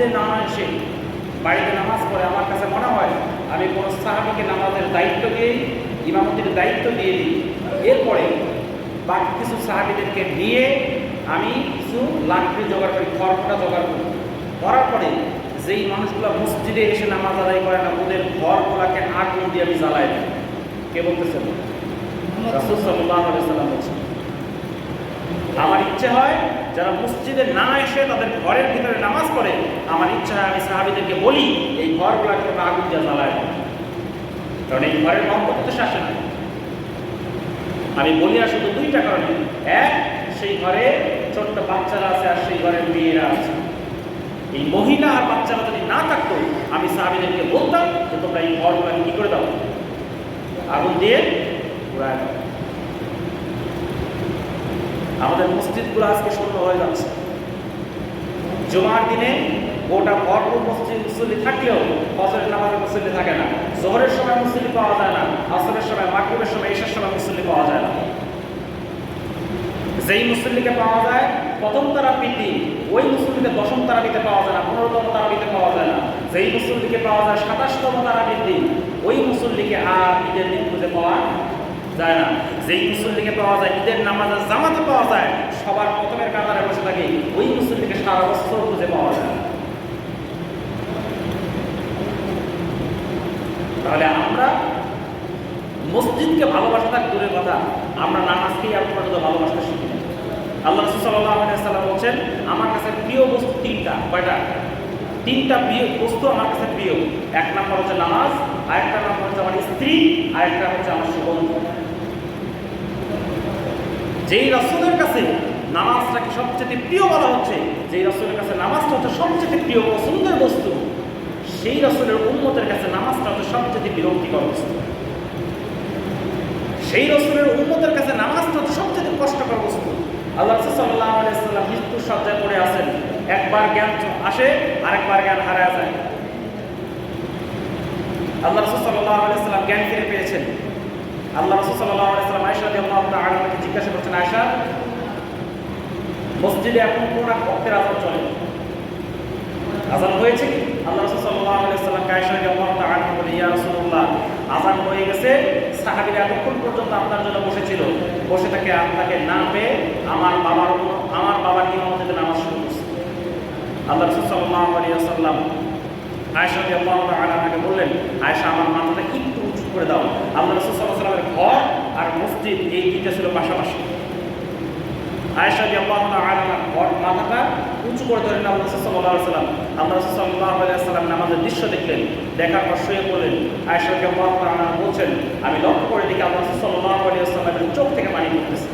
মসজিদে না এসে বাড়িতে নামাজ পড়ে, আমার কাছে মনে হয় আমি কোনো সাহাবিকে নামাজের দায়িত্ব দিয়ে ইমামতির দায়িত্ব দিয়ে দিই। এরপরে বাকি কিছু সাহাবিদেরকে নিয়ে আমি কিছু লাকড়ি জোগাড় করি খড়টা জোগাড় করি। করার পরে যেই মানুষগুলো মসজিদে এসে নামাজ আদায় করে না, ওদের ঘরগুলাকে আগুন দিয়ে আমি জ্বালাই দিই। কে বলতেছেন রাসুল সাল্লাহ বলছেন আমার ইচ্ছে হয় যারা মসজিদে না এসে তাদের ঘরের ভিতরে নামাজ পড়ে, আমার ইচ্ছা হয় আমি সাহাবিদেরকে বলি, এই ঘরগুলাকে তোমরা আগুন দিয়ে জ্বালায়। কারণ এই ঘরের মহব্বত তো শাসে না। আমি বলি আর শুধু দুইটা কারণে। এক, সেই ঘরে ছোট্ট বাচ্চারা আছে আর সেই ঘরের মেয়েরা আছে। এই মহিলা আর বাচ্চারা যদি না থাকতো, আমি সাহাবিদেরকে বলতাম যে তোমরা এই ঘরগুলাকে কি করে দাও? আগুন দিয়ে দাও। আমাদের মসজিদগুলো আজকে শূন্য হয়ে যাচ্ছে। জুমার দিনে গোটা ভরপুর মসজিদ মুসল্লি থাকলেও ফজরের নামাজে মুসল্লি থাকে না। জোহরের সময় মুসল্লি পাওয়া যায় না, আসরের সময়, মাগরিবের সময় এসার সময় মুসল্লি পাওয়া যায় না। যেই মুসল্লিকে পাওয়া যায়, প্রথম তারা তারাবিতে ওই মুসল্লিকে দশম তারা তারাবিতে পাওয়া যায় না, পনেরোতম তারাবিতে পাওয়া যায় না। যেই মুসল্লিকে পাওয়া যায়, সাতাশতম তারাবির দিন, ওই মুসল্লিকে আর ঈদের দিন খুঁজে পাওয়া যায় না। যেই মুসল্লিকে পাওয়া যায়, ঈদের নামাজের জামাতে পাওয়া যায়, সবার প্রথমের কাতারে বসে থাকে, ওই মুসল্লিকে সারা বছর খুঁজে পাওয়া যায়। তাহলে আমরা মসজিদকে ভালোবাসা থাক দূরের কথা, আমরা নামাজকেই পর্যন্ত ভালোবাসতে শিখি আল্লাহ সাল্লাম বলছেন, আমার কাছে প্রিয় বস্তু তিনটা। কয়টা? তিনটা প্রিয় বস্তু আমার কাছে প্রিয়। এক নম্বর হচ্ছে নামাজ, আরেকটা নম্বর হচ্ছে আমার স্ত্রী, আরেকটা হচ্ছে আমার সুগন্ধ যেই রসুলের কাছে নামাজটাকে সবচেয়ে প্রিয় বলা হচ্ছে, যেই রসুলের কাছে নামাজটা হচ্ছে সবচেয়ে প্রিয় পছন্দের বস্তু, সেই রসুলের উন্মতের কাছে নামাজটা হচ্ছে সবচেয়ে বিরক্তিকর বস্তু। সেই রসুলের উন্মতের কাছে নামাজটা হচ্ছে সবচেয়ে কষ্টকর বস্তু। আল্লাহ সাল্লাহ আলাইসাল্লাম মৃত্যুর সজ্জায় পড়ে আছেন। একবার জ্ঞান আসে, আরেকবার জ্ঞান হারায় যায়। আল্লাহ সাল্লাহ আলাইসাল্লাম জ্ঞান ফিরে পেয়েছেন। আল্লাহ রসুল সাল্লাহ আলাইসাল্লাম আয়সা আল্লাহ আলমকে জিজ্ঞাসা করছেন আয়সা মসজিদে এখন কোন এক ভক্তের আজান চলে? আজান হয়েছে কি? আল্লাহ রসুল সাল্লাহ আলাইসাল্লাম আয়সা আল্লাহ আলম বলে, ইয়া রসুল্লাহ আজান হয়ে গেছে। সাহাবিরা এতক্ষণ পর্যন্ত আপনার জন্য বসেছিল। বসে থাকে আপনাকে না পেয়ে আমার বাবার আমার বাবার ইমামতিতে নামাজ শুরু করছে। আল্লাহ রসুল সাল্লাহ আলিয়া সাল্লাম আয়সা আল্লাহ আলমাকে বললেন আয়সা আমার মাথাটা উঁচু করে দাও। আল্লাহ রসুল সাল্লামের ঘর আর মসজিদ এই দুইটা ছিল পাশাপাশি। আয়সা দিয়ে আল্লাহ আলমার ঘর মাথাটা উঁচু করে ধরেন আল্লাহ সাল্লাহ সাল্লাম আল্লাহ সাল্লাহ সাল্লাম নামাজের দৃশ্য দেখলেন, দেখার পর শুয়ে পড়লেন। আয়সা দিয়ে আল্লাহ আলম বলছেন, আমি লক্ষ্য করে দেখি আল্লাহ সাল্লাহ সাল্লামের চোখ থেকে পানি পড়তেছে।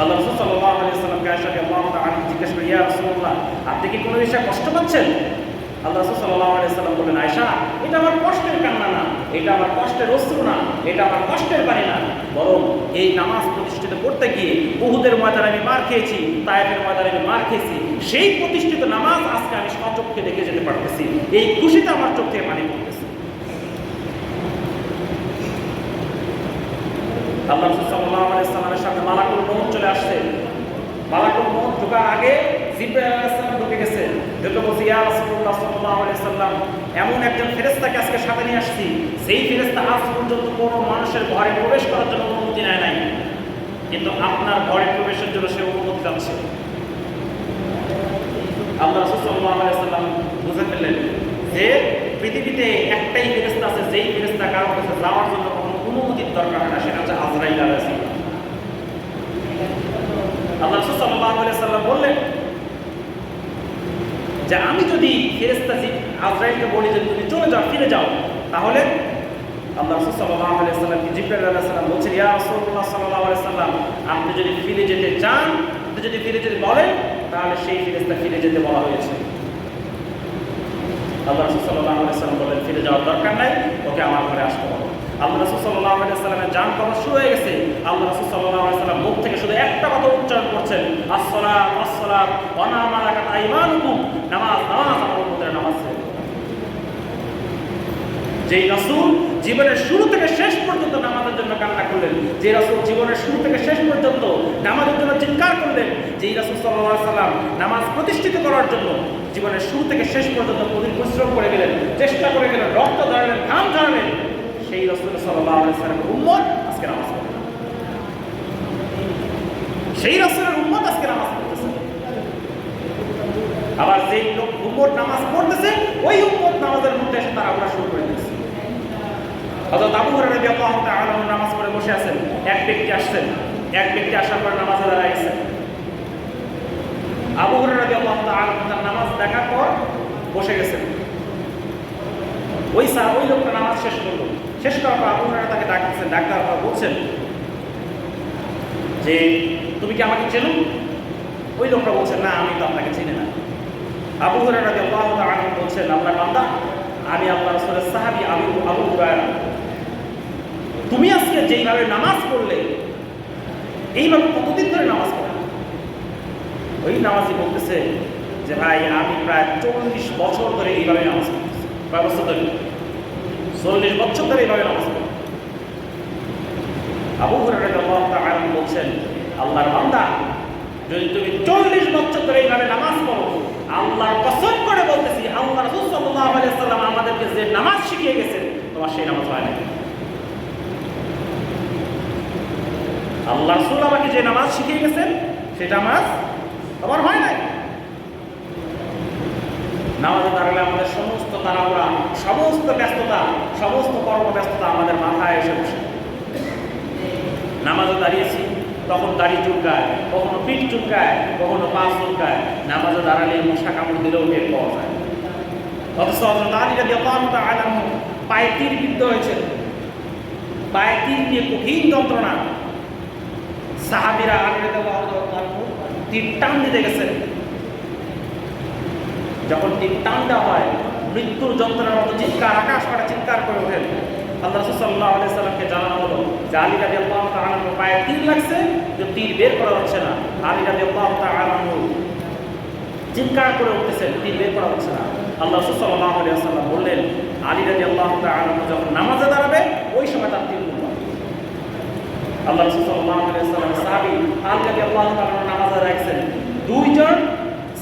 আল্লাহ রসুল সাল্লাহ আলিয়াল্লামকে আয়সাকে আল্লাহ আলম জিজ্ঞেস করি, ইয়া রসুল্লাহ আপনি কি কোনো বিষয়ে কষ্ট পাচ্ছেন? আল্লাহ সাল্লাহ আলিয়াল্লাম বললেন আয়সা এটা আমার কষ্টের কান্না না, এটা আমার কষ্টের অশ্রু না, এটা আমার কষ্টের বাণী না। বরং এই নামাজ প্রতিষ্ঠিত করতে গিয়ে বহুদের ময়দানে আমি মার খেয়েছি, তায়েফের ময়দানে আমি মার খেয়েছি, সেই প্রতিষ্ঠিত নামাজ আজকে আমি সচক্ষে দেখে যেতে পারতেছি। এই খুশিতে আমার চোখ থেকে পানি পড়তেছে। আল্লাহ সাল্লাহ আলাইসাল্লামের সামনে মালাকুল মোহন চলে আসছে। ঢোকার আগে ঢুকে এমন একজন আজকে সাথে নিয়ে আসছি। সেই আজ পর্যন্ত কোনো মানুষের প্রবেশ করার জন্য অনুমতি নেয় নাই। কিন্তু আপনার ঘরে প্রবেশের জন্য সে বুঝে যে পৃথিবীতে একটাই ফেরেশতা আছে। যেই ফেরেশতা কারও কাছে যাওয়ার জন্য কোনো অনুমতির দরকার হয় না, সেটা হচ্ছে আজরাইল আলাইহিস আল্লাহ রাসূল সাল্লাল্লাহু আলাইহি সাল্লাম বললেন যে আমি যদি ফেরেস্তা আজরাইলকে বলি যে তুমি চলে যাও, ফিরে যাও, তাহলে আল্লাহ রসুল সাল্লাহ আলিয়া সাল্লাম জিব্রাইল আলাহ সাল্লাম বলছেন, ইয়া রসুল্লাহ সাল্লাহ আলিয়া সাল্লাম আপনি যদি ফিরে যেতে চান, আপনি যদি ফিরে যেতে বলেন, তাহলে সেই ফিরেস্তা ফিরে যেতে বলা হয়েছে। আল্লাহ রসুল সাল্লাহ আলিয়া সাল্লাম বললেন, ফিরে যাওয়ার দরকার নাই, ওকে আমার ঘরে আসতে হবে আল্লাহ রসুল সাল্লাহ যান করা শুরু হয়ে গেছে। আল্লাহ রসুল সাল্লাহ সাল্লাম মুখ থেকে শুধু একটা কথা উচ্চারণ করছেন আসসালাম আসসালাম অনা মালাকাত আইমানুকুম নামাজ নামাজ, আমার উম্মতের নামাজ যেই রাসূল জীবনের শুরু থেকে শেষ পর্যন্ত নামাজের জন্য কান্না করলেন যে রাসূল জীবনের শুরু থেকে শেষ পর্যন্ত নামাজের জন্য চিৎকার করলেন যে রাসূল আলাইহি সাল্লাম নামাজ প্রতিষ্ঠিত করার জন্য জীবনের শুরু থেকে শেষ পর্যন্ত পরিশ্রম করে গেলেন, চেষ্টা করে গেলেন, রক্ত ঝরালেন ঘাম ঝরালেন সেই রাসূল সাল্লাল্লাহু আলাইহি আবার যেই লোক উম্মত নামাজ পড়তেছে, ওই উম্মত নামাজের মধ্যে তারা আমরা শুরু করে দিয়েছে। হযরত আবু হুরায়রা রাদিয়াল্লাহু তাআলা নামাজ পড়ে বসে আছেন। এক ব্যক্তি আসছেন। এক ব্যক্তি আসার পর নামাজে দাঁড়াইছেন আবু হুরায়রা রাদিয়াল্লাহু তাআলা নামাজ দেখার পর বসে গেছেন। ওই সা ওই লোকটা নামাজ শেষ করল। শেষ করার পর হুরায়রা তাকে ডাকতেছেন ডাক দেওয়ার পর বলছেন যে, তুমি কি আমাকে চেনো? ওই লোকটা বলছেন না, আমি তো আপনাকে চিনি না। আবু হুরায়রা রাদিয়াল্লাহু তাআলা বলছেন আল্লাহর বান্দা, আমি আল্লাহ রাসূলের সাহাবী আবু আবু হুরায়রা। তুমি আজকে যেইভাবে নামাজ পড়লে, এইভাবে কতদিন ধরে নামাজ পড়ো? ওই নামাজি বলতেছে যে, ভাই, আমি প্রায় চল্লিশ বছর ধরে এইভাবে নামাজ পড়তেছি বছর ধরে চল্লিশ বছর ধরে এইভাবে আবু আনহু বলছেন, আল্লাহর বান্দা, যদি তুমি চল্লিশ বছর ধরে এইভাবে নামাজ পড়ো, আল্লাহর কসম করে বলতেছি আল্লাহ রাসূল সাল্লাল্লাহু আলাইহি সাল্লাম আমাদেরকে যে নামাজ শিখিয়ে গেছেন, তোমার সেই নামাজ হয় না আল্লাহ রাসূল আমাকে যে নামাজ শিখিয়ে গেছেন, সেটা নামাজ আমার হয় নাই। নামাজে দাঁড়ালে আমাদের সমস্ত তাড়াহুড়া, সমস্ত ব্যস্ততা, সমস্ত কর্মব্যস্ততা আমাদের মাথায় এসে বসে। নামাজে দাঁড়িয়েছি, তখন দাড়ি চুলকায়, কখনো পিঠ চুলকায়, কখনো পা চুলকায় নামাজে দাঁড়ালে মশা কামড় দিলেও টের পাওয়া যায়। অথচ রাদিয়াল্লাহু তাআলা আনহু পায়ে তীর বিদ্ধ হয়েছে। পায়ে তীর নিয়ে কঠিন যন্ত্রণা। সাহাবীরা তীর টান দিতে গেছেন। যখন তীর টান দেওয়া হয় মৃত্যুর যন্ত্রণার মতো চিৎকার, আকাশ পাড়া চিৎকার করে ওঠেন। আল্লাহ রসুল সাল্লাহ আলিয়া সাল্লামকে জানানো হলো যে আলী রাজি আল্লাহ তালানোর পায়ে তীর লাগছে যে তীর বের করা হচ্ছে না। আলী রাজি আল্লাহ তালানো চিৎকার করে উঠতেছেন তীর বের করা হচ্ছে না। আল্লাহ রসুল সাল্লাহ আলিয়া সাল্লাম বললেন, আলী রাজি আল্লাহ তালানো যখন নামাজে দাঁড়াবে, ওই সময় তার তীর আল্লাহ রসুল সাল্লাহ আলিয়া সাল্লাম সাহাবি আলী রাজি আল্লাহ তালানো নামাজে রাখছেন দুইজন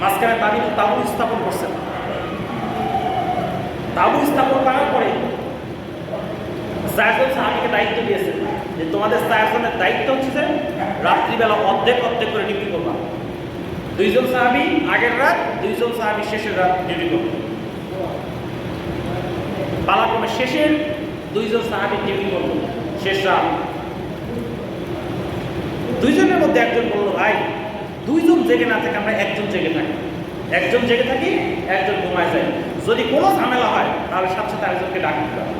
মাঝখানে তাবি তাবু স্থাপন করছেন। তাবু স্থাপন করার পরে সায়াজন সাহাবিকে দায়িত্ব দিয়েছেন যে তোমাদের সায়াজনের দায়িত্ব হচ্ছে যে রাত্রিবেলা অর্ধেক অর্ধেক করে ডিউটি করবা। দুইজন সাহাবি আগের রাত, দুইজন সাহাবি শেষের রাত ডিউটি করবে। পালাক্রমে শেষের দুইজন সাহাবি ডিউটি করব শেষ রাত। দুইজনের মধ্যে একজন বলল, ভাই দুইজন জেগে না থেকে, আমরা একজন জেগে থাকি। একজন জেগে থাকি, একজন ঘুমায় যায়। যদি কোনো ঝামেলা হয়, তাহলে সাথে সাথে আরেকজনকে ডাক দিতে হবে।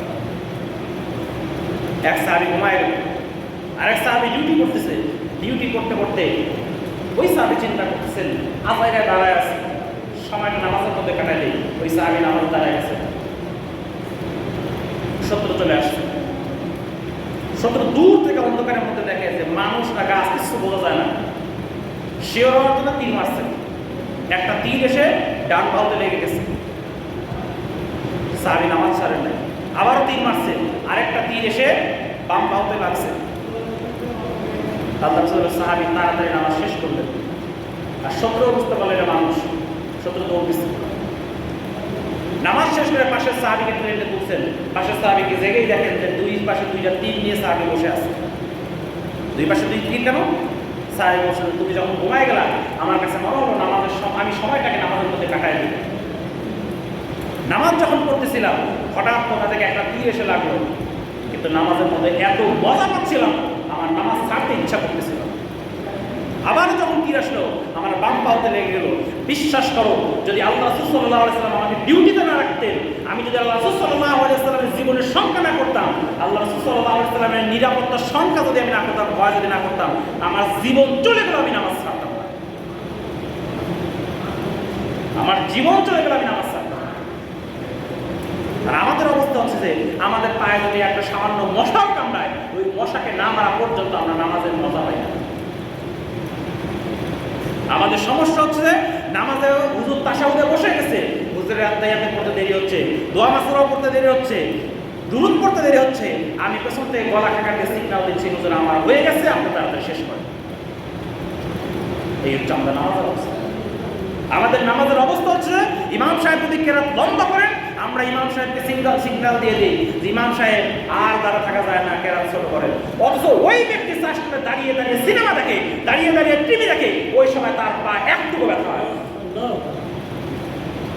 এক সাহাবি ঘুমায় গেল। আরেক সাহাবি ডিউটি করতেছে। ডিউটি করতে করতে ওই সাহাবি চিন্তা করতেছেন আজাইরায় দাঁড়ায় আছে। সময়টা নামাজের মধ্যে কাটাই দেই। ওই সাহাবি নামাজ দাঁড়ায় আছে শত্রু চলে আসছে। শত্রু দূর থেকে অন্ধকারের মধ্যে দেখে যে মানুষ না গাছ, কিছু বোঝা যায় না। শিওর হওয়ার জন্য তীর মারছে একটা তীর এসে ডান বাহুতে লেগে গেছে। সাহাবি নামাজ ছাড়েন নাই। আবারও তীর মারছে আরেকটা তীর এসে বাম বাহুতে লাগছে। আল্লাহ রসুলের সাহাবি তাড়াতাড়ি নামাজ শেষ করলেন। আর শত্রু বুঝতে পারলেন এটা মানুষ। শত্রু দৌড় নামাজ শেষ করে পাশের সাহাবিকে ট্রেনে তুলছেন। পাশের সাহাবিকে জেগেই দেখেন যে দুই পাশে দুইটা তীর নিয়ে সাহাবি বসে আছে। দুই পাশে দুই তীর কেন? সাহাবি বসে তুমি যখন ঘুমায় গেলা, আমার কাছে মনে হলো নামাজের আমি সময়টাকে নামাজের মধ্যে কাটাই দিই। নামাজ যখন পড়তেছিলাম, হঠাৎ কোথা থেকে একটা তীর এসে লাগল। কিন্তু নামাজের মধ্যে এত মজা পাচ্ছিলাম, আমার নামাজ ছাড়তে ইচ্ছা করতেছিল। আবার যখন তীর আসলো, আমার বাম পাওতে লেগে গেল। বিশ্বাস করো, যদি আল্লাহ রসুল সাল্লাহ আলাইসাল্লাম আমাকে ডিউটিতে না রাখতেন, আমি যদি আল্লাহ রসুল সাল্লাহ আলাইসাল্লামের জীবনের সংখ্যা না করতাম, আল্লাহ রসুল আলাইসাল্লামের নিরাপত্তার সংখ্যা যদি আমি না করতাম, ভয় যদি না করতাম, আমার জীবন চলে গেল আমি নামাজ ছাড়তাম না। আমার জীবন চলে গেল আমি নামাজ আর আমাদের অবস্থা হচ্ছে যে, আমাদের পায়ে যদি একটা সামান্য মশাও কামড়ায়, ওই মশাকে না মারা পর্যন্ত আমরা নামাজের মজা পাই না। আমাদের সমস্যা হচ্ছে যে, নামাজে হুজুর তাসাউদে বসে গেছে। হুজুরের আত্মায়াতে পড়তে দেরি হচ্ছে, দোয়া মাসুরাও পড়তে দেরি হচ্ছে। দুরুদ পড়তে দেরি হচ্ছে। আমি পেছন থেকে গলা কাকাকে সিগনাল দিচ্ছি, হুজুর, আমার হয়ে গেছে, আপনি তাড়াতাড়ি শেষ করেন। এই হচ্ছে আমাদের নামাজের অবস্থা। আমাদের নামাজের অবস্থা হচ্ছে, ইমাম সাহেব যদি কেরাত লম্বা করেন, আমরা ইমাম সাহেবকে সিগনাল সিগনাল দিয়ে দিই যে ইমাম সাহেব আর দ্বারা থাকা যায় না, কেরাত ছোট করেন। অথচ ওই ব্যক্তি চাষ করে দাঁড়িয়ে দাঁড়িয়ে সিনেমা দেখে, দাঁড়িয়ে দাঁড়িয়ে টিভি দেখে, ওই সময় তার পা একটুকু ব্যথা হয়।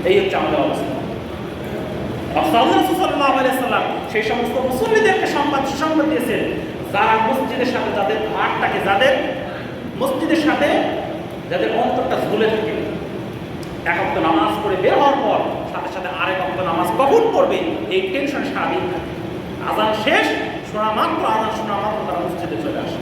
এই হচ্ছে আমাদের অবস্থা। সাল্লাম সেই সমস্ত মুসল্লিদেরকে সংবাদ সুসংবাদ দিয়েছেন। যারা মসজিদের সাথে যাদের হাটটাকে যাদের মসজিদের সাথে যাদের অন্তরটা ঝুলে থাকে, এক অক্ত নামাজ পড়ে বের হওয়ার পর সাথে সাথে আরেক অক্ত নামাজ কখন পড়বে এই টেনশন সারাদিন থাকে। আজান শেষ, শোনা মাত্র আজান শোনা মাত্র তারা মসজিদে চলে আসে।